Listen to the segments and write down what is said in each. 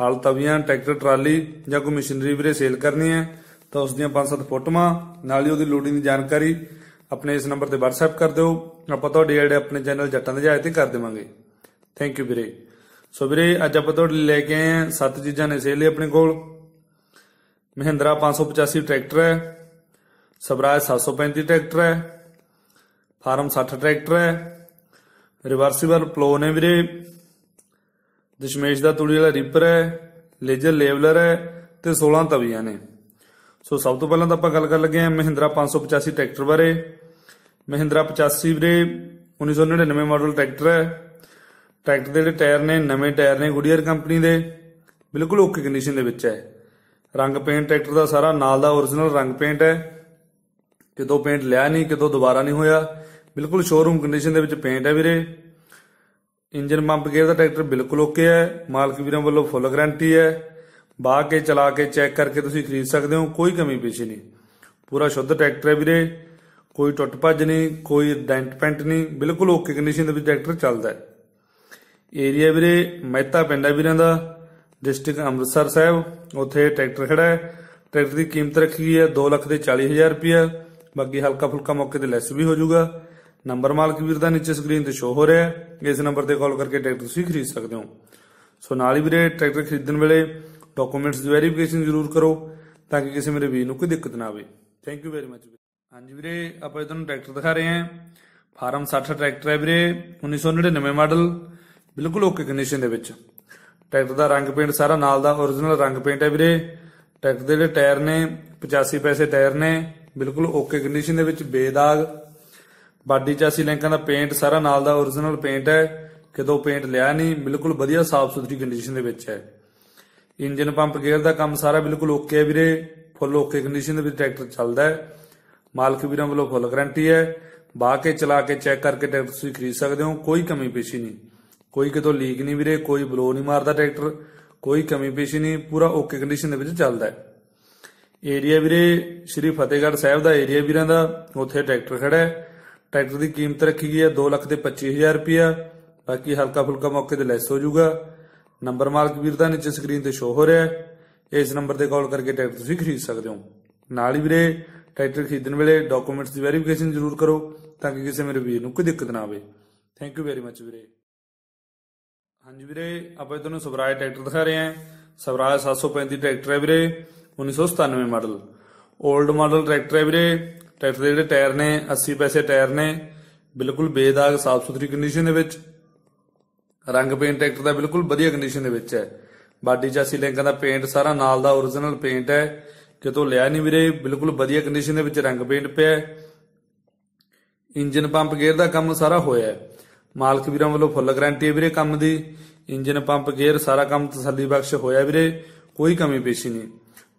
ਹਲ ਤਵੀਆਂ tractor, trolley ਜਾਂ ਕੋਈ ਮਸ਼ੀਨਰੀ ਵੀਰੇ ਸੇਲ ਕਰਨੀ ਹੈ ਤਾਂ ਉਸ ਦੀਆਂ 5-7 ਫੋਟੋਆਂ, ਨਾਲ ਹੀ ਉਹਦੀ ਲੋਡਿੰਗ ਦੀ ਜਾਣਕਾਰੀ ਆਪਣੇ ਇਸ ਨੰਬਰ ਤੇ WhatsApp ਕਰ ਦਿਓ। ਆਪਾਂ ਤੁਹਾਡੇ ਜਿਹੜੇ ਆਪਣੇ ਚੈਨਲ ਜੱਟਾਂ ਦੇ ਜਹਾਜ਼ ਤੇ ਕਰ ਦੇਵਾਂਗੇ। ਥੈਂਕ ਯੂ ਵੀਰੇ। ਸੋ ਵੀਰੇ, ਅੱਜ ਆਪਾਂ ਤੁਹਾਡੇ ਲਈ ਲੈ ਕੇ ਆਏ ਹਾਂ ਸੱਤ ਚੀਜ਼ਾਂ ਨੇ ਸੇਲ ਲਈ ਆਪਣੇ ਕੋਲ। ਮਹਿੰਦਰਾ 585 ਟਰੈਕਟਰ ਹੈ। ਸਵਰਾਜ 735 ਟਰੈਕਟਰ ਹੈ। ਫਾਰਮ 60 ਟਰੈਕਟਰ ਹੈ। ਰਿਵਰਸੀਬਲ ਪਲੋ ਨੇ ਵੀਰੇ। ਦਸ਼ਮੇਸ਼ ਦਾ ਤੂੜੀ ਵਾਲਾ ਰੀਪਰ ਹੈ, ਲੇਜਰ ਲੇਵਲਰ ਹੈ ਤੇ 16 ਤਵੀਆਂ ਨੇ। ਸੋ ਸਭ ਤੋਂ ਪਹਿਲਾਂ ਤਾਂ ਆਪਾਂ ਗੱਲ ਕਰਨ ਲੱਗੇ ਹਾਂ ਮਹਿੰਦਰਾ 585 ਟਰੈਕਟਰ ਬਾਰੇ। ਮਹਿੰਦਰਾ 85 ਵੀਰੇ 1999 ਮਾਡਲ ਟਰੈਕਟਰ ਹੈ। ਟਰੈਕਟਰ ਦੇ ਜਿਹੜੇ ਟਾਇਰ ਨੇ, ਨਵੇਂ ਟਾਇਰ ਨੇ ਗੁਡੀਅਰ ਕੰਪਨੀ ਦੇ, ਬਿਲਕੁਲ ਓਕੇ ਕੰਡੀਸ਼ਨ ਦੇ ਵਿੱਚ ਹੈ। ਰੰਗ ਪੇਂਟ ਟਰੈਕਟਰ ਦਾ ਸਾਰਾ ਨਾਲ ਦਾ origignal ਰੰਗ ਪੇਂਟ ਹੈ। ਕਿਤੋਂ ਪੇਂਟ ਲਿਆ ਨਹੀਂ, ਕਿਤੋਂ ਦੁਬਾਰਾ ਨਹੀਂ ਹੋਇਆ। ਬਿਲਕੁਲ ਸ਼ੋਰੂਮ ਕੰਡੀਸ਼ਨ ਦੇ ਵਿੱਚ ਪੇਂਟ ਹੈ ਵੀਰੇ। ਇੰਜਨ ਪੰਪ ਗੇਅਰ ਦਾ ਟਰੈਕਟਰ ਬਿਲਕੁਲ ਓਕੇ ਹੈ, ਮਾਲਕ ਵੀਰਾਂ ਵੱਲੋਂ ਫੁੱਲ ਗਾਰੰਟੀ ਹੈ। ਬਾਹ ਕੇ ਚਲਾ ਕੇ ਚੈੱਕ ਕਰਕੇ ਤੁਸੀਂ ਖਰੀਦ ਸਕਦੇ ਹੋ, ਕੋਈ ਕਮੀ ਪੇਸ਼ੀ ਨਹੀਂ। ਪੂਰਾ ਸ਼ੁੱਧ ਟਰੈਕਟਰ ਹੈ ਵੀਰੇ, ਕੋਈ ਟੁੱਟ ਭੱਜ ਨਹੀਂ, ਕੋਈ ਡੈਂਟ ਪੈਂਟ ਨਹੀਂ, ਬਿਲਕੁਲ ਓਕੇ ਕੰਡੀਸ਼ਨ ਦੇ ਵਿੱਚ ਟਰੈਕਟਰ ਚੱਲਦਾ ਹੈ। ਏਰੀਆ ਵੀਰੇ, ਮਹਿਤਾ ਪਿੰਡ ਹੈ ਵੀਰਾਂ ਦਾ, ਡਿਸਟ੍ਰਿਕਟ ਅੰਮ੍ਰਿਤਸਰ ਸਾਹਿਬ, ਉੱਥੇ ਟਰੈਕਟਰ ਖੜਾ ਹੈ। ਟਰੈਕਟਰ ਦੀ ਕੀਮਤ ਰੱਖੀ ਗਈ ਹੈ 2 ਲੱਖ ਦੇ 40000 ਰੁਪਇਆ। ਬਾਕੀ ਹਲਕਾ ਫੁਲਕਾ ਮੌਕੇ ਤੇ ਲੈਸ ਵੀ ਹੋ ਜਾਊਗਾ। ਨੰਬਰ ਮਾਲਕ ਵੀਰ ਦਾ ਨੀਚੇ ਸਕਰੀਨ ਤੇ ਸ਼ੋ ਹੋ ਰਿਹਾ ਹੈ। ਇਸ ਨੰਬਰ ਤੇ ਕਾਲ ਕਰਕੇ ਟਰੈਕਟਰ ਤੁਸੀਂ ਖਰੀਦ ਸਕਦੇ ਹੋ। ਸੋ ਨਾਲ ਹੀ ਵੀਰੇ, ਟਰੈਕਟਰ ਖਰੀਦਣ ਵੇਲੇ ਡਾਕੂਮੈਂਟਸ ਦੀ ਵੈਰੀਫਿਕੇਸ਼ਨ ਜ਼ਰੂਰ ਕਰੋ ਤਾਂ ਕਿ ਕਿਸੇ ਮੇਰੇ ਵੀਰ ਨੂੰ ਕੋਈ ਦਿੱਕਤ ਨਾ ਆਵੇ। Thank you very. ਮਚ ਹਾਂਜੀ ਵੀਰੇ, ਆਪਾਂ ਤੁਹਾਨੂੰ ਟਰੈਕਟਰ ਦਿਖਾ ਰਹੇ ਹਾਂ। ਫਾਰਮ 60 ਟਰੈਕਟਰ ਹੈ ਵੀਰੇ 1999 ਮਾਡਲ, ਬਿਲਕੁਲ ਓਕੇ ਕੰਡੀਸ਼ਨ ਦੇ ਵਿੱਚ। ਟਰੈਕਟਰ ਦਾ ਰੰਗ ਪੇਂਟ ਸਾਰਾ ਨਾਲ ਦਾ origignal ਰੰਗ ਪੇਂਟ ਹੈ ਵੀਰੇ। ਟਰੈਕਟਰ ਦੇ ਜਿਹੜੇ ਟਾਇਰ ਨੇ 85 ਪੈਸੇ ਟਾਇਰ ਨੇ, ਬਿਲਕੁਲ ਓਕੇ ਕੰਡੀਸ਼ਨ ਦੇ ਵਿੱਚ ਬੇਦਾਗ। ਬਾਡੀ ਚਾਸੀ ਲਿੰਕਾਂ ਦਾ ਪੇਂਟ ਸਾਰਾ ਨਾਲ ਦਾ origignal ਪੇਂਟ ਹੈ। ਕਿਤੋਂ ਪੇਂਟ ਲਿਆ ਨਹੀਂ, ਬਿਲਕੁਲ ਵਧੀਆ ਸਾਫ਼ ਸੁਥਰੀ ਕੰਡੀਸ਼ਨ ਦੇ ਵਿੱਚ ਹੈ। ਇੰਜਨ ਪੰਪ ਗੇਅਰ ਦਾ ਕੰਮ ਸਾਰਾ ਬਿਲਕੁਲ ਓਕੇ ਹੈ ਵੀਰੇ। ਫੁੱਲ ਓਕੇ ਕੰਡੀਸ਼ਨ ਦੇ ਵਿੱਚ ਟਰੈਕਟਰ ਚੱਲਦਾ ਹੈ। ਮਾਲਕ ਵੀਰਾਂ ਵੱਲੋਂ ਫੁੱਲ ਗਾਰੰਟੀ ਹੈ। ਬਾਹ ਕੇ ਚਲਾ ਕੇ ਚੈੱਕ ਕਰਕੇ ਟਰੈਕਟਰ ਤੁਸੀਂ ਖਰੀਦ ਸਕਦੇ ਹੋ, ਕੋਈ ਕਮੀ ਪੇਸ਼ੀ ਨਹੀਂ। ਕੋਈ ਕਿਤੋਂ ਲੀਕ ਨਹੀਂ ਵੀਰੇ, ਕੋਈ ਬਲੋ ਨਹੀਂ ਮਾਰਦਾ ਟਰੈਕਟਰ ਕੋਈ ਕਮੀ ਪੇਸ਼ੀ ਨਹੀਂ, ਪੂਰਾ ਓਕੇ ਕੰਡੀਸ਼ਨ ਦੇ ਵਿੱਚ ਚੱਲਦਾ ਹੈ। ਏਰੀਆ ਵੀਰੇ, ਸ਼੍ਰੀ ਫਤਿਹਗੜ੍ਹ ਸਾਹਿਬ ਦਾ ਏਰੀਆ ਵੀਰਾਂ ਦਾ, ਉੱਥੇ ਟਰੈਕਟਰ ਖੜਾ ਹੈ। ਟਰੈਕਟਰ ਦੀ ਕੀਮਤ ਰੱਖੀ ਗਈ ਹੈ 2 ਲੱਖ ਦੇ 25000 ਰੁਪਇਆ। ਬਾਕੀ ਹਲਕਾ ਫੁਲਕਾ ਮੌਕੇ ਤੇ ਲੈਸ ਹੋ ਜਾਊਗਾ। ਨੰਬਰ ਮਾਲਕ ਵੀਰ ਦਾ ਨੀਚੇ ਸਕਰੀਨ ਤੇ ਸ਼ੋ ਹੋ ਰਿਹਾ ਹੈ। ਇਸ ਨੰਬਰ ਤੇ ਕਾਲ ਕਰਕੇ ਟਰੈਕਟਰ ਤੁਸੀਂ ਖਰੀਦ ਸਕਦੇ ਹੋ। ਨਾਲ ਹੀ ਵੀਰੇ, ਟਰੈਕਟਰ ਖਰੀਦਣ ਵੇਲੇ ਡਾਕੂਮੈਂਟਸ ਦੀ ਵੈਰੀਫਿਕੇਸ਼ਨ ਜ਼ਰੂਰ ਕਰੋ ਤਾਂ ਕਿ ਕਿਸੇ ਮੇਰੇ ਵੀਰ ਨੂੰ ਕੋਈ ਦਿੱਕਤ ਨਾ ਆਵੇ। ਥੈਂਕ ਯੂ ਵੈਰੀ ਮੱਚ ਵੀਰੇ। ਹਾਂਜੀ ਵੀਰੇ, ਆਪਾਂ ਤੁਹਾਨੂੰ ਸਵਰਾਜ ਟਰੈਕਟਰ ਦਿਖਾ ਰਹੇ ਹਾਂ। ਸਵਰਾਜ 735 ਟਰੈਕਟਰ ਹੈ ਵੀਰੇ 1997 ਮਾਡਲ। 올ਡ ਮਾਡਲ ਟਰੈਕਟਰ ਹੈ ਵੀਰੇ ਟਰੈਕਟਰ ਦੇ ਜਿਹੜੇ ਟਾਇਰ ਨੇ 80 ਪੈਸੇ ਟਾਇਰ ਨੇ, ਬਿਲਕੁਲ ਬੇਦਾਗ ਸਾਫ਼ ਸੁਥਰੀ ਕੰਡੀਸ਼ਨ ਦੇ ਵਿੱਚ, ਰੰਗ ਪੇਂਟ ਟਰੈਕਟਰ ਦਾ ਬਿਲਕੁਲ ਵਧੀਆ ਕੰਡੀਸ਼ਨ ਦੇ ਵਿੱਚ ਹੈ। ਬਾਡੀ ਚਾਸੀ ਲਿੰਕਾਂ ਦਾ ਪੇਂਟ ਸਾਰਾ ਨਾਲ ਦਾ origignal ਪੇਂਟ ਹੈ। ਕਿਤੋਂ ਲਿਆ ਨਹੀਂ ਵੀਰੇ, ਬਿਲਕੁਲ ਵਧੀਆ ਕੰਡੀਸ਼ਨ ਦੇ ਵਿੱਚ ਰੰਗ ਪੇਂਟ ਪਿਆ ਹੈ। ਇੰਜਨ ਪੰਪ ਗੇਅਰ ਦਾ ਕੰਮ ਸਾਰਾ ਹੋਇਆ ਹੈ। ਮਾਲਕ ਵੀਰਾਂ ਵੱਲੋਂ ਫੁੱਲ ਗਾਰੰਟੀ ਹੈ ਵੀਰੇ ਕੰਮ ਦੀ। ਇੰਜਨ ਪੰਪ ਗੇਅਰ ਸਾਰਾ ਕੰਮ ਤਸੱਲੀ ਬਖਸ਼ ਹੋਇਆ ਵੀਰੇ। ਕੋਈ ਕਮੀ ਪੇਸ਼ੀ ਨਹੀਂ।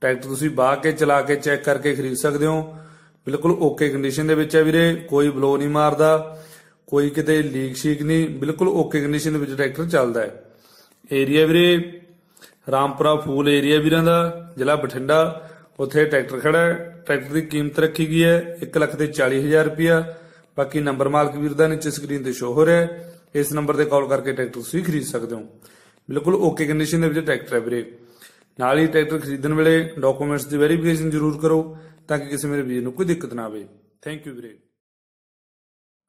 ਟਰੈਕਟਰ ਤੁਸੀਂ ਬਾਹ ਕੇ, ਚਲਾ ਕੇ ਚੈੱਕ ਕਰਕੇ ਖਰੀਦ ਸਕਦੇ ਹੋ। ਬਿਲਕੁਲ ਓਕੇ ਕੰਡੀਸ਼ਨ ਦੇ ਵਿੱਚ ਹੈ ਵੀਰੇ, ਕੋਈ ਬਲੋ ਨਹੀਂ ਮਾਰਦਾ, ਕੋਈ ਕਿਤੇ ਲੀਕ ਸ਼ੀਕ ਨਹੀਂ, ਬਿਲਕੁਲ ਓਕੇ ਕੰਡੀਸ਼ਨ ਦੇ ਵਿੱਚ ਟਰੈਕਟਰ ਚੱਲਦਾ ਹੈ। ਏਰੀਆ ਵੀਰੇ, ਰਾਮਪੁਰਾ ਫੂਲ ਏਰੀਆ ਵੀਰਾਂ ਦਾ, ਜ਼ਿਲ੍ਹਾ ਬਠਿੰਡਾ, ਉੱਥੇ ਟਰੈਕਟਰ ਖੜਾ ਹੈ। ਟਰੈਕਟਰ ਦੀ ਕੀਮਤ ਰੱਖੀ ਗਈ ਹੈ 1 ਲੱਖ ਤੇ 40000 ਰੁਪਇਆ। ਬਾਕੀ ਨੰਬਰ ਮਾਲਕ ਵੀਰ ਦਾ ਨੀਚੇ ਸਕਰੀਨ ਤੇ ਸ਼ੋ ਹੋ ਰਿਹਾ ਹੈ। ਇਸ ਨੰਬਰ ਤੇ ਕਾਲ ਕਰਕੇ ਟਰੈਕਟਰ ਤੁਸੀਂ ਖਰੀਦ ਸਕਦੇ ਹੋ। ਬਿਲਕੁਲ ਓਕੇ ਕੰਡੀਸ਼ਨ ਦੇ ਵਿੱਚ ਟਰੈਕਟਰ ਹੈ ਵੀਰੇ। ਨਾਲ ਹੀ ਟਰੈਕਟਰ ਖਰੀਦਣ ਵੇਲੇ ਡਾਕੂਮੈਂਟਸ ਦੀ ਵੈਰੀਫਿਕੇਸ਼ਨ ਜ਼ਰੂਰ ਕਰੋ। ਤਾਂ ਕਿ ਕਿਸੇ ਮੇਰੇ ਵੀਰ ਨੂੰ ਕੋਈ ਦਿੱਕਤ ਨਾ ਆਵੇ। ਥੈਂਕ ਯੂ ਵੀਰੇ।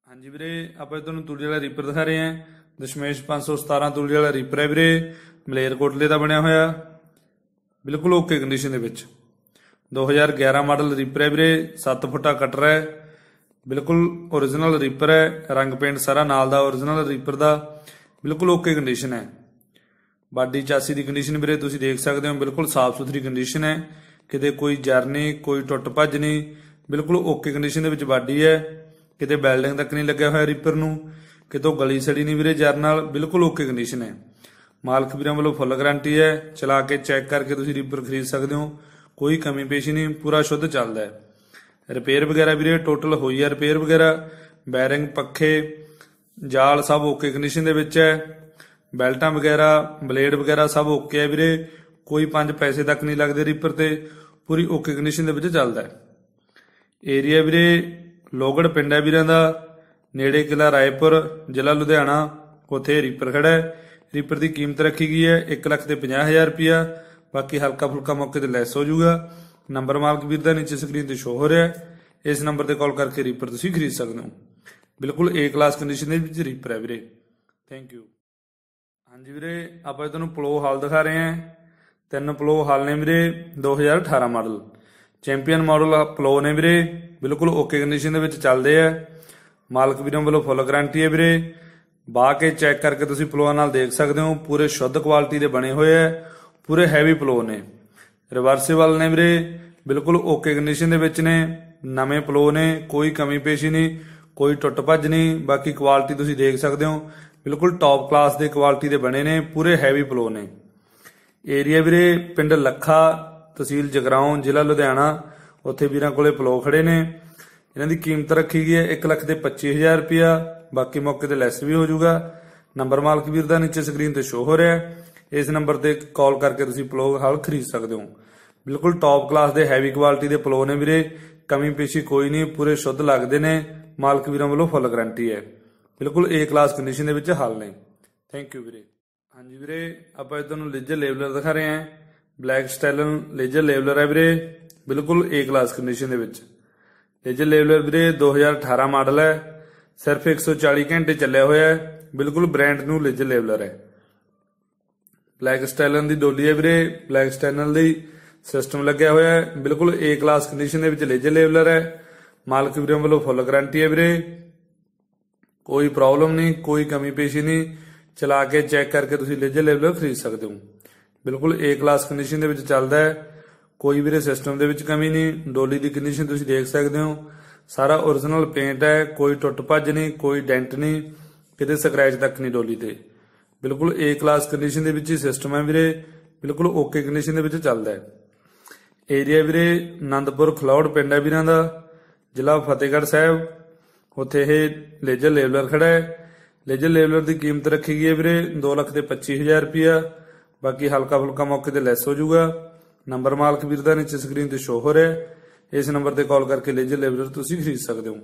ਹਾਂਜੀ ਵੀਰੇ, ਆਪਾਂ ਤੁਹਾਨੂੰ ਤੂੜੀ ਵਾਲਾ ਰੀਪਰ ਦਿਖਾ ਰਹੇ ਹਾਂ। ਦਸ਼ਮੇਸ਼ 517 ਤੂੜੀ ਵਾਲਾ ਰੀਪਰ ਹੈ ਵੀਰੇ। ਮਲੇਰਕੋਟਲੇ ਦਾ ਬਣਿਆ ਹੋਇਆ। ਬਿਲਕੁਲ ਓਕੇ ਕੰਡੀਸ਼ਨ ਦੇ ਵਿੱਚ। 2011 ਮਾਡਲ ਰੀਪਰ ਹੈ ਵੀਰੇ। 7 ਫੁੱਟਾ ਕਟਰ ਹੈ। ਬਿਲਕੁਲ origignal ਰੀਪਰ ਹੈ। ਰੰਗ ਪੇਂਟ ਸਾਰਾ ਨਾਲ ਦਾ origignal ਰੀਪਰ ਦਾ। ਬਿਲਕੁਲ ਓਕੇ ਕੰਡੀਸ਼ਨ ਹੈ। ਬਾਡੀ ਚਾਸੀ ਦੀ ਕੰਡੀਸ਼ਨ ਵੀਰੇ, ਤੁਸੀਂ ਦੇਖ ਸਕਦੇ ਹੋ। ਬਿਲਕੁਲ ਸਾਫ਼ ਸੁਥਰੀ ਕੰਡੀਸ਼ਨ ਹੈ। ਕਿਤੇ ਕੋਈ ਜਰ ਨਹੀਂ, ਕੋਈ ਟੁੱਟ ਭੱਜ ਨਹੀਂ। ਬਿਲਕੁਲ ਓਕੇ ਕੰਡੀਸ਼ਨ ਦੇ ਵਿੱਚ ਬਾਡੀ ਹੈ। ਕਿਤੇ ਵੈਲਡਿੰਗ ਤੱਕ ਨਹੀਂ ਲੱਗਿਆ ਹੋਇਆ ਰੀਪਰ ਨੂੰ। ਕਿਤੋਂ ਗਲੀ ਸੜੀ ਨਹੀਂ ਵੀਰੇ ਜਰ ਨਾਲ। ਬਿਲਕੁਲ ਓਕੇ ਕੰਡੀਸ਼ਨ ਹੈ। ਮਾਲਕ ਵੀਰਾਂ ਵੱਲੋਂ ਫੁੱਲ ਗਾਰੰਟੀ ਹੈ। ਚਲਾ ਕੇ ਚੈੱਕ ਕਰਕੇ ਤੁਸੀਂ ਰੀਪਰ ਖਰੀਦ ਸਕਦੇ ਹੋ। ਕੋਈ ਕਮੀ ਪੇਸ਼ੀ ਨਹੀਂ। ਪੂਰਾ ਸ਼ੁੱਧ ਚੱਲਦਾ ਹੈ। ਰਿਪੇਅਰ ਵਗੈਰਾ ਵੀਰੇ ਟੋਟਲ ਹੋਈ ਹੈ ਰਿਪੇਅਰ ਵਗੈਰਾ। ਬੈਰਿੰਗ ਪੱਖੇ, ਜਾਲ ਸਭ ਓਕੇ ਕੰਡੀਸ਼ਨ ਦੇ ਵਿੱਚ ਹੈ। ਬੈਲਟਾਂ ਵਗੈਰਾ, ਬਲੇਡ ਵਗੈਰਾ ਸਭ ਓਕੇ ਹੈ ਵੀਰੇ। ਕੋਈ 5 ਪੈਸੇ ਤੱਕ ਨਹੀਂ ਲੱਗਦੇ ਰੀਪਰ ਤੇ। ਪੂਰੀ ਓਕੇ ਕੰਡੀਸ਼ਨ ਦੇ ਵਿੱਚ ਚੱਲਦਾ ਹੈ। ਏਰੀਆ ਵੀਰੇ, ਲੋਗੜ ਪਿੰਡ ਹੈ ਵੀਰਾਂ ਦਾ। ਨੇੜੇ ਕਿਲਾ ਰਾਏਪੁਰ, ਜ਼ਿਲ੍ਹਾ ਲੁਧਿਆਣਾ, ਉੱਥੇ ਰੀਪਰ ਖੜਾ ਹੈ। ਰੀਪਰ ਦੀ ਕੀਮਤ ਰੱਖੀ ਗਈ ਹੈ 1 ਲੱਖ ਤੇ 50000 ਰੁਪਿਆ ਬਾਕੀ ਹਲਕਾ ਫੁਲਕਾ ਮੌਕੇ ਤੇ ਲੈਸ ਹੋ ਜਾਊਗਾ। ਨੰਬਰ ਮਾਲਕ ਵੀਰ ਦਾ ਨੀਚੇ ਸਕਰੀਨ ਤੇ ਸ਼ੋ ਹੋ ਰਿਹਾ ਹੈ। ਇਸ ਨੰਬਰ ਤੇ ਕਾਲ ਕਰਕੇ ਰੀਪਰ ਤੁਸੀਂ ਖਰੀਦ ਸਕਦੇ ਹੋ। ਬਿਲਕੁਲ ਏ ਕਲਾਸ ਕੰਡੀਸ਼ਨ ਦੇ ਵਿੱਚ ਰੀਪਰ ਹੈ ਵੀਰੇ। ਥੈਂਕ ਯੂ ਹਾਂਜੀ ਵੀਰੇ, ਆਪਾਂ ਤੁਹਾਨੂੰ ਪਲੋ ਹਾਲ ਦਿਖਾ ਰਹੇ ਹਾਂ। ਤਿੰਨ ਪਲੋ ਹਾਲ ਨੇ ਵੀਰੇ 2018 ਮਾਡਲ ਚੈਂਪੀਅਨ ਮਾਡਲ ਪਲੋ ਨੇ ਵੀਰੇ, ਬਿਲਕੁਲ ਓਕੇ ਕੰਡੀਸ਼ਨ ਦੇ ਵਿੱਚ ਚੱਲਦੇ ਆ। ਮਾਲਕ ਵੀਰਾਂ ਵੱਲੋਂ ਫੁੱਲ ਗਾਰੰਟੀ ਹੈ ਵੀਰੇ। ਬਾ ਕੇ ਚੈੱਕ ਕਰਕੇ ਤੁਸੀਂ ਪਲੋਆਂ ਨਾਲ ਦੇਖ ਸਕਦੇ ਹੋ, ਪੂਰੇ ਸ਼ੁੱਧ ਕੁਆਲਿਟੀ ਦੇ ਬਣੇ ਹੋਏ ਆ, ਪੂਰੇ ਹੈਵੀ ਪਲੋ ਨੇ। ਰਿਵਰਸੀਬਲ ਨੇ ਵੀਰੇ, ਬਿਲਕੁਲ ਓਕੇ ਕੰਡੀਸ਼ਨ ਦੇ ਵਿੱਚ ਨੇ, ਨਵੇਂ ਪਲੋ ਨੇ, ਕੋਈ ਕਮੀ ਪੇਸ਼ੀ ਨਹੀਂ, ਕੋਈ ਟੁੱਟ ਭੱਜ ਨਹੀਂ, ਬਾਕੀ ਕੁਆਲਿਟੀ ਤੁਸੀਂ ਦੇਖ ਸਕਦੇ ਹੋ, ਬਿਲਕੁਲ ਟੌਪ ਕਲਾਸ ਦੇ ਕੁਆਲਿਟੀ ਦੇ ਬਣੇ ਨੇ, ਪੂਰੇ ਹੈਵੀ ਪਲੋ ਨੇ। ਏਰੀਆ ਵੀਰੇ, ਪਿੰਡ ਲੱਖਾ, ਤਹਿਸੀਲ ਜਗਰਾਉਂ, ਜ਼ਿਲ੍ਹਾ ਲੁਧਿਆਣਾ। ਉੱਥੇ ਵੀਰਾਂ ਕੋਲੇ ਪਲੋ ਖੜੇ ਨੇ। ਇਹਨਾਂ ਦੀ ਕੀਮਤ ਰੱਖੀ ਗਈ ਹੈ 1 ਲੱਖ ਤੇ 25000 ਰੁਪਇਆ। ਬਾਕੀ ਮੌਕੇ ਤੇ ਲੈਸ ਵੀ ਹੋ ਜਾਊਗਾ। ਨੰਬਰ ਮਾਲਕ ਵੀਰ ਦਾ ਨੀਚੇ ਸਕਰੀਨ ਤੇ ਸ਼ੋ ਹੋ ਰਿਹਾ ਹੈ। ਇਸ ਨੰਬਰ ਤੇ ਕਾਲ ਕਰਕੇ ਤੁਸੀਂ ਪਲੋ ਹਲ ਖਰੀਦ ਸਕਦੇ ਹੋ। ਬਿਲਕੁਲ ਟੌਪ ਕਲਾਸ ਦੇ ਹੈਵੀ ਕੁਆਲਿਟੀ ਦੇ ਪਲੋ ਨੇ ਵੀਰੇ। ਕਮੀ ਪੇਸ਼ੀ ਕੋਈ ਨਹੀਂ, ਪੂਰੇ ਸ਼ੁੱਧ ਲੱਗਦੇ ਨੇ। ਮਾਲਕ ਵੀਰਾਂ ਵੱਲੋਂ ਫੁੱਲ ਗਾਰੰਟੀ ਹੈ। ਬਿਲਕੁਲ ਏ ਕਲਾਸ ਕੰਡੀਸ਼ਨ ਦੇ ਵਿੱਚ ਹੱਲ ਨੇ। ਥੈਂਕ ਯੂ ਵੀਰੇ। ਹਾਂਜੀ ਵੀਰੇ, ਆਪਾਂ ਇਹ ਤੁਹਾਨੂੰ ਲੇਜਰ ਲੇਬਲਰ ਦਿਖਾ ਰਹੇ ਹਾਂ। ਬਲੈਕ ਸਟੈਲਨ ਲੇਜਰ ਲੇਬਲਰ ਹੈ ਵੀਰੇ, ਬਿਲਕੁਲ ਏ ਕਲਾਸ ਕੰਡੀਸ਼ਨ ਦੇ ਵਿੱਚ। ਲੇਜਰ ਲੇਬਲਰ ਵੀਰੇ 2018 ਮਾਡਲ ਹੈ। ਸਿਰਫ 140 ਘੰਟੇ ਚੱਲਿਆ ਹੋਇਆ ਹੈ। ਬਿਲਕੁਲ ਬ੍ਰਾਂਡ ਨੂੰ ਲੇਜਰ ਲੇਬਲਰ ਹੈ। ਬਲੈਕ ਸਟੈਲਨ ਦੀ ਡੋਲੀ ਹੈ ਵੀਰੇ ਬਲੈਕ ਸਟੈਲਨ ਦੀ ਸਿਸਟਮ ਲੱਗਿਆ ਹੋਇਆ ਹੈ। ਬਿਲਕੁਲ ਏ ਕਲਾਸ ਕੰਡੀਸ਼ਨ ਦੇ ਵਿੱਚ ਲੇਜਰ ਲੇਬਲਰ ਹੈ। ਮਾਲਕ ਵੀਰਾਂ ਵੱਲੋਂ ਫੁੱਲ ਗਾਰੰਟੀ ਹੈ ਵੀਰੇ। ਕੋਈ ਪ੍ਰੋਬਲਮ ਨਹੀਂ, ਕੋਈ ਕਮੀ ਪੇਸ਼ੀ ਨਹੀਂ। ਚਲਾ ਕੇ ਚੈੱਕ ਕਰਕੇ ਤੁਸੀਂ ਲੇਜਰ ਲੈਵਲਰ ਖਰੀਦ ਸਕਦੇ ਹੋ। ਬਿਲਕੁਲ ਏ ਕਲਾਸ ਕੰਡੀਸ਼ਨ ਦੇ ਵਿੱਚ ਚੱਲਦਾ ਹੈ। ਕੋਈ ਵੀਰੇ ਸਿਸਟਮ ਦੇ ਵਿੱਚ ਕਮੀ ਨਹੀਂ। ਡੋਲੀ ਦੀ ਕੰਡੀਸ਼ਨ ਤੁਸੀਂ ਦੇਖ ਸਕਦੇ ਹੋ। ਸਾਰਾ origignal ਪੇਂਟ ਹੈ। ਕੋਈ ਟੁੱਟ ਭੱਜ ਨਹੀਂ, ਕੋਈ ਡੈਂਟ ਨਹੀਂ। ਕਿਤੇ ਸਕ੍ਰੈਚ ਤੱਕ ਨਹੀਂ ਡੋਲੀ ਤੇ। ਬਿਲਕੁਲ ਏ ਕਲਾਸ ਕੰਡੀਸ਼ਨ ਦੇ ਵਿੱਚ ਹੀ ਸਿਸਟਮ ਹੈ ਵੀਰੇ। ਬਿਲਕੁਲ ਓਕੇ ਕੰਡੀਸ਼ਨ ਦੇ ਵਿੱਚ ਚੱਲਦਾ ਹੈ। ਏਰੀਆ ਵੀਰੇ ਆਨੰਦਪੁਰ ਖਲੌੜ ਪਿੰਡ ਹੈ ਵੀਰਾਂ ਦਾ। ਜ਼ਿਲ੍ਹਾ ਫਤਿਹਗੜ੍ਹ ਸਾਹਿਬ। ਉੱਥੇ ਇਹ ਲੇਜਰ ਲੇਬਲਰ ਖੜਾ ਹੈ। ਲੇਜਰ ਲੇਬਲਰ ਦੀ ਕੀਮਤ ਰੱਖੀ ਗਈ ਹੈ ਵੀਰੇ 2 ਲੱਖ ਤੇ 25000 ਰੁਪਿਆ ਬਾਕੀ ਹਲਕਾ ਫੁਲਕਾ ਮੌਕੇ ਤੇ ਲੈਸ ਹੋ ਜਾਊਗਾ। ਨੰਬਰ ਮਾਲਕ ਵੀਰ ਦਾ ਨੀਚੇ ਸਕਰੀਨ ਤੇ ਸ਼ੋ ਹੋ ਰਿਹਾ ਹੈ। ਇਸ ਨੰਬਰ ਤੇ ਕਾਲ ਕਰਕੇ ਲੇਜਰ ਲੇਬਲਰ ਤੁਸੀਂ ਖਰੀਦ ਸਕਦੇ ਹੋ।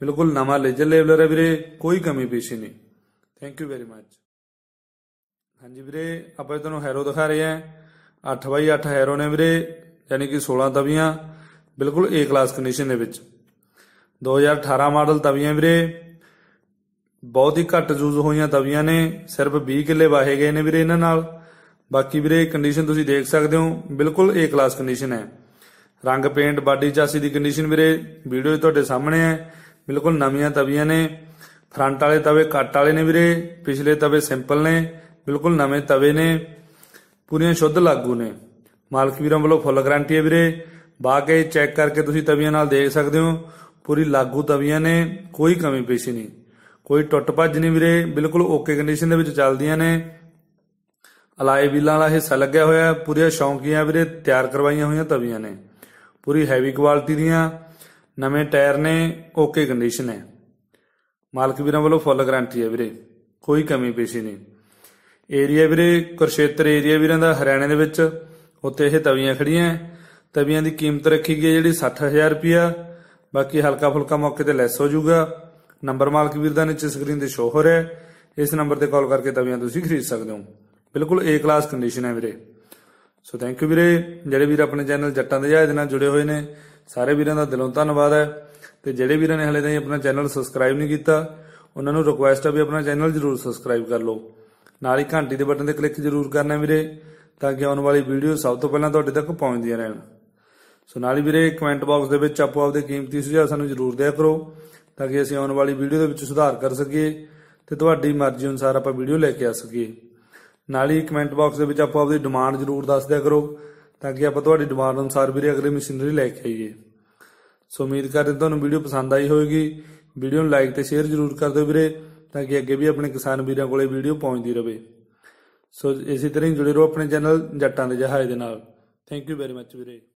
ਬਿਲਕੁਲ ਨਵਾਂ ਲੇਜਰ ਲੇਬਲਰ ਹੈ ਵੀਰੇ, ਕੋਈ ਕਮੀ ਪੇਸ਼ੀ ਨਹੀਂ। ਥੈਂਕ ਯੂ ਵੈਰੀ ਮੱਚ ਹਾਂਜੀ ਵੀਰੇ, ਆਪਾਂ ਤੁਹਾਨੂੰ ਹੈਰੋ ਦਿਖਾ ਰਹੇ ਹਾਂ। 8x8 ਹੈਰੋ ਨੇ ਵੀਰੇ, ਯਾਨੀ ਕਿ 16 ਤਵੀਆਂ। ਬਿਲਕੁਲ ਏ ਕਲਾਸ ਕੰਡੀਸ਼ਨ ਦੇ ਵਿੱਚ। 2018 ਮਾਡਲ ਤਵੀਆਂ ਵੀਰੇ। ਬਹੁਤ ਹੀ ਘੱਟ ਯੂਜ਼ ਹੋਈਆਂ ਤਵੀਆਂ ਨੇ, ਸਿਰਫ 20 ਕਿੱਲੇ ਵਾਹੇ ਗਏ ਨੇ ਵੀਰੇ ਇਹਨਾਂ ਨਾਲ। ਬਾਕੀ ਵੀਰੇ ਕੰਡੀਸ਼ਨ ਤੁਸੀਂ ਦੇਖ ਸਕਦੇ ਹੋ, ਬਿਲਕੁਲ ਏ ਕਲਾਸ ਕੰਡੀਸ਼ਨ ਹੈ। ਰੰਗ ਪੇਂਟ ਬਾਡੀ ਚਾਸੀ ਦੀ ਕੰਡੀਸ਼ਨ ਵੀਰੇ ਵੀਡੀਓ ਤੁਹਾਡੇ ਸਾਹਮਣੇ ਹੈ। ਬਿਲਕੁਲ ਨਵੀਆਂ ਤਵੀਆਂ ਨੇ। ਫਰੰਟ ਵਾਲੇ ਤਵੇ ਕੱਟ ਵਾਲੇ ਨੇ ਵੀਰੇ, ਪਿਛਲੇ ਤਵੇ ਸਿੰਪਲ ਨੇ, ਬਿਲਕੁਲ ਨਵੇਂ ਤਵੇ ਨੇ। ਪੂਰੀਆਂ ਸ਼ੁੱਧ ਲਾਗੂ ਨੇ। ਮਾਲਕ ਵੀਰਾਂ ਵੱਲੋਂ ਫੁੱਲ ਗਾਰੰਟੀ ਹੈ ਵੀਰੇ। ਬਾ ਕੇ ਚੈੱਕ ਕਰਕੇ ਤੁਸੀਂ ਤਵੀਆਂ ਨਾਲ ਦੇਖ ਸਕਦੇ ਹੋ, ਪੂਰੀ ਲਾਗੂ ਤਵੀਆਂ ਨੇ, ਕੋਈ ਕਮੀ ਪੇਸ਼ੀ ਨਹੀਂ। ਕੋਈ ਟੁੱਟ ਭੱਜ ਨਹੀਂ ਵੀਰੇ, ਬਿਲਕੁਲ ਓਕੇ ਕੰਡੀਸ਼ਨ ਦੇ ਵਿੱਚ ਚੱਲਦੀਆਂ ਨੇ। ਅਲਾਈ ਵੀਲਾਂ ਵਾਲਾ ਹਿੱਸਾ ਲੱਗਿਆ ਹੋਇਆ ਪੂਰੀਆਂ ਸ਼ੌਂਕੀਆਂ ਵੀਰੇ, ਤਿਆਰ ਕਰਵਾਈਆਂ ਹੋਈਆਂ ਤਵੀਆਂ ਨੇ। ਪੂਰੀ ਹੈਵੀ ਕੁਆਲਿਟੀ ਦੀਆਂ, ਨਵੇਂ ਟਾਇਰ ਨੇ ਓਕੇ ਕੰਡੀਸ਼ਨ ਹੈ। ਮਾਲਕ ਵੀਰਾਂ ਵੱਲੋਂ ਫੁੱਲ ਗਾਰੰਟੀ ਹੈ ਵੀਰੇ, ਕੋਈ ਕਮੀ ਪੇਸ਼ੀ ਨਹੀਂ। ਏਰੀਆ ਵੀਰੇ, ਕੁਰਸ਼ੇਤਰ ਏਰੀਆ ਵੀਰਾਂ ਦਾ ਹਰਿਆਣੇ ਦੇ ਵਿੱਚ, ਉੱਥੇ ਇਹ ਤਵੀਆਂ ਖੜੀਆਂ ਤਵੀਆਂ ਦੀ ਕੀਮਤ ਰੱਖੀ ਗਈ ਹੈ ਜਿਹੜੀ 60000 ਰੁਪਿਆ ਬਾਕੀ ਹਲਕਾ ਫੁਲਕਾ ਮੌਕੇ ਤੇ ਲੈਸ ਹੋ ਜਾਊਗਾ। ਨੰਬਰ ਮਾਲਕ ਵੀਰ ਦਾ ਨੀਚੇ ਸਕਰੀਨ ਤੇ ਸ਼ੋ ਹੋ ਰਿਹਾ ਹੈ। ਇਸ ਨੰਬਰ ਤੇ ਕਾਲ ਕਰਕੇ ਤਵੀਆਂ ਤੁਸੀਂ ਖਰੀਦ ਸਕਦੇ ਹੋ। ਬਿਲਕੁਲ ਏ ਕਲਾਸ ਕੰਡੀਸ਼ਨ ਹੈ ਵੀਰੇ। ਸੋ ਥੈਂਕ ਯੂ ਵੀਰੇ। ਜਿਹੜੇ ਵੀਰ ਆਪਣੇ ਚੈਨਲ ਜੱਟਾਂ ਦੇ ਜਹਾਜ਼ ਨਾਲ ਜੁੜੇ ਹੋਏ ਨੇ, ਸਾਰੇ ਵੀਰਾਂ ਦਾ ਦਿਲੋਂ ਧੰਨਵਾਦ ਹੈ। ਤੇ ਜਿਹੜੇ ਵੀਰਾਂ ਨੇ ਹਲੇ ਤਾਈਂ ਆਪਣਾ ਚੈਨਲ ਸਬਸਕ੍ਰਾਈਬ ਨਹੀਂ ਕੀਤਾ, ਉਹਨਾਂ ਨੂੰ ਰਿਕੁਐਸਟ ਹੈ ਵੀ ਆਪਣਾ ਚੈਨਲ ਜਰੂਰ ਸਬਸਕ੍ਰਾਈਬ ਕਰ ਲਓ। ਨਾਲ ਹੀ ਘੰਟੀ ਦੇ ਬਟਨ ਤੇ ਕਲਿੱਕ ਜਰੂਰ ਕਰਨਾ ਵੀਰੇ, ਤਾਂ ਕਿ ਆਉਣ ਵਾਲੀ ਵੀਡੀਓ ਸਭ ਤੋਂ ਪਹਿਲਾਂ ਤੁਹਾਡੇ ਤੱਕ ਪਹੁੰਚਦੀਆਂ ਰਹਿਣ। ਸੋ ਨਾਲ ਹੀ ਵੀਰੇ ਕਮੈਂਟ ਬਾਕਸ ਦੇ ਵਿੱਚ ਆਪੋ ਆਪਦੇ ਕੀਮਤੀ ਸੁਝਾਅ ਸਾਨੂੰ ਜਰੂਰ ਦਿਆ ਕਰੋ। ਤਾਂ ਕਿ ਅਸੀਂ ਆਉਣ ਵਾਲੀ ਵੀਡੀਓ ਦੇ ਵਿੱਚ ਸੁਧਾਰ ਕਰ ਸਕੀਏ ਤੇ ਤੁਹਾਡੀ ਮਰਜ਼ੀ ਅਨੁਸਾਰ ਆਪਾਂ ਵੀਡੀਓ ਲੈ ਕੇ ਆ ਸਕੀਏ। ਨਾਲ ਹੀ ਕਮੈਂਟ ਬਾਕਸ ਦੇ ਵਿੱਚ ਆਪਾਂ ਆਪਦੀ ਡਿਮਾਂਡ ਜਰੂਰ ਦੱਸ ਦਿਆ ਕਰੋ ਤਾਂ ਕਿ ਆਪਾਂ ਤੁਹਾਡੀ ਡਿਮਾਂਡ ਅਨੁਸਾਰ ਵੀਰੇ ਅਗਲੇ ਮਸ਼ੀਨਰੀ ਲੈ ਕੇ ਆਈਏ। ਸੋ ਉਮੀਦ ਕਰਦੇ ਤੁਹਾਨੂੰ ਵੀਡੀਓ ਪਸੰਦ ਆਈ ਹੋਵੇਗੀ। ਵੀਡੀਓ ਨੂੰ ਲਾਈਕ ਤੇ ਸ਼ੇਅਰ ਜਰੂਰ ਕਰ ਦਿਓ ਵੀਰੇ ਤਾਂ ਕਿ ਅੱਗੇ ਵੀ ਆਪਣੇ ਕਿਸਾਨ ਵੀਰਾਂ ਕੋਲੇ ਵੀਡੀਓ ਪਹੁੰਚਦੀ ਰਹੇ ਸੋ ਇਸੇ ਤਰ੍ਹਾਂ ਹੀ ਜੁੜੇ ਰਹੋ ਆਪਣੇ ਚੈਨਲ ਜੱਟਾਂ ਦੇ ਜਹਾਜ਼ ਦੇ ਨਾਲ। ਥੈਂਕ ਯੂ ਵੈਰੀ ਮੱਚ ਵੀਰੇ।